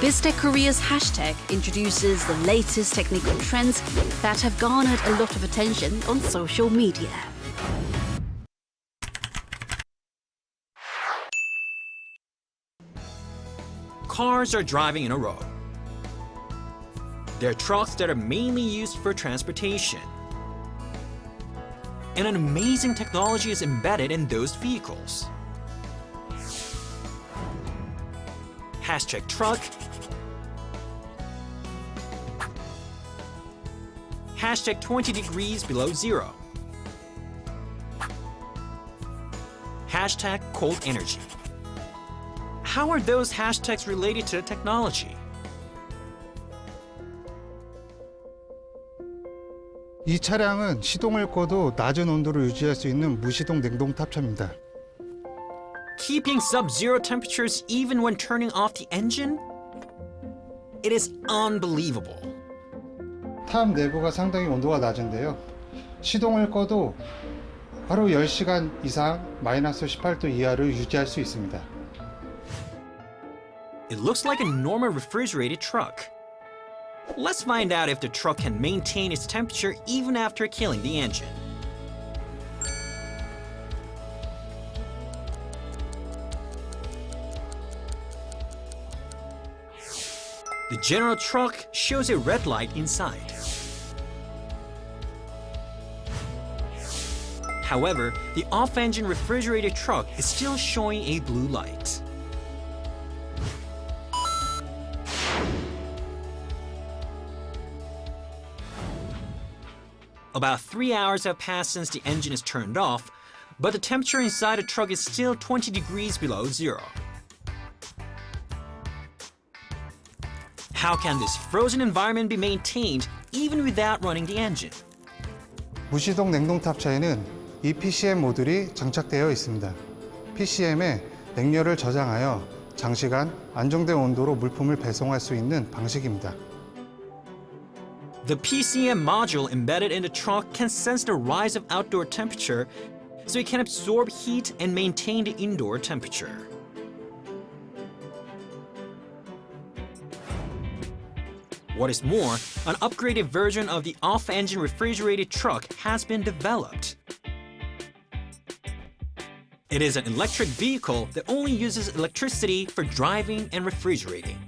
BizTech Korea's hashtag introduces the latest technical trends that have garnered a lot of attention on social media. Cars are driving in a row. They're trucks that are mainly used for transportation. And an amazing technology is embedded in those vehicles. Hashtag truck. Hashtag 20 degrees below zero. Hashtag cold energy. How are those hashtags related to the technology? 이 차량은 시동을 꺼도 낮은 온도를 유지할 수 있는 무시동 냉동 탑차입니다. Keeping sub-zero temperatures even when turning off the engine? It is unbelievable. 탑 내부가 상당히 온도가 낮은데요. 시동을 꺼도 하루 10시간 이상 마이너스 18도 이하를 유지할 수 있습니다. It looks like a normal refrigerated truck. Let's find out if the truck can maintain its temperature even after killing the engine. The general truck shows a red light inside. However, the off-engine refrigerated truck is still showing a blue light. About three hours have passed since the engine is turned off, but the temperature inside the truck is still 20 degrees below zero. How can this frozen environment be maintained even without running the engine? 무시동 냉동 탑차에는 이 PCM 모듈이 장착되어 있습니다. PCM에 냉열을 저장하여 장시간 안정된 온도로 물품을 배송할 수 있는 방식입니다. The PCM module embedded in the truck can sense the rise of outdoor temperature so it can absorb heat and maintain the indoor temperature. What is more, an upgraded version of the off-engine refrigerated truck has been developed. It is an electric vehicle that only uses electricity for driving and refrigerating.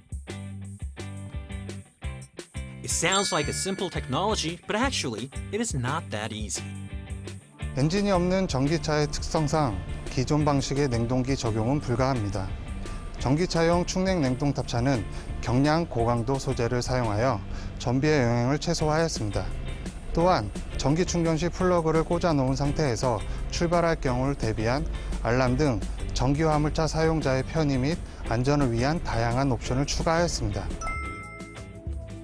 It sounds like a simple technology, but actually, it is not that easy. 엔진이 없는 전기차의 특성상 기존 방식의 냉동기 적용은 불가합니다. 전기차용 충냉 냉동 탑차는 경량 고강도 소재를 사용하여 전비의 영향을 최소화하였습니다. 또한 전기 충전 시 플러그를 꽂아 놓은 상태에서 출발할 경우를 대비한 알람 등 전기 화물차 사용자의 편의 및 안전을 위한 다양한 옵션을 추가하였습니다.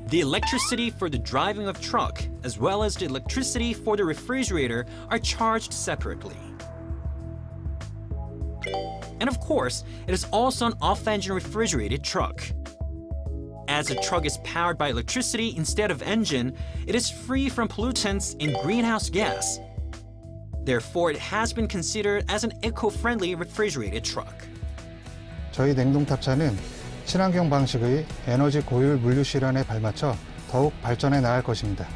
The electricity for the driving of truck, as well as the electricity for the refrigerator, are charged separately. And of course, it is also an off-engine refrigerated truck. As the truck is powered by electricity instead of engine, it is free from pollutants and greenhouse gas. Therefore, it has been considered as an eco-friendly refrigerated truck. 저희 냉동 탑차는 친환경 방식의 에너지 고율 물류 실현에 발맞춰 더욱 발전해 나갈 것입니다.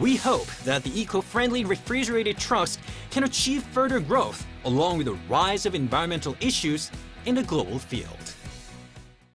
We hope that the eco-friendly refrigerated trucks can achieve further growth along with the rise of environmental issues in the global field.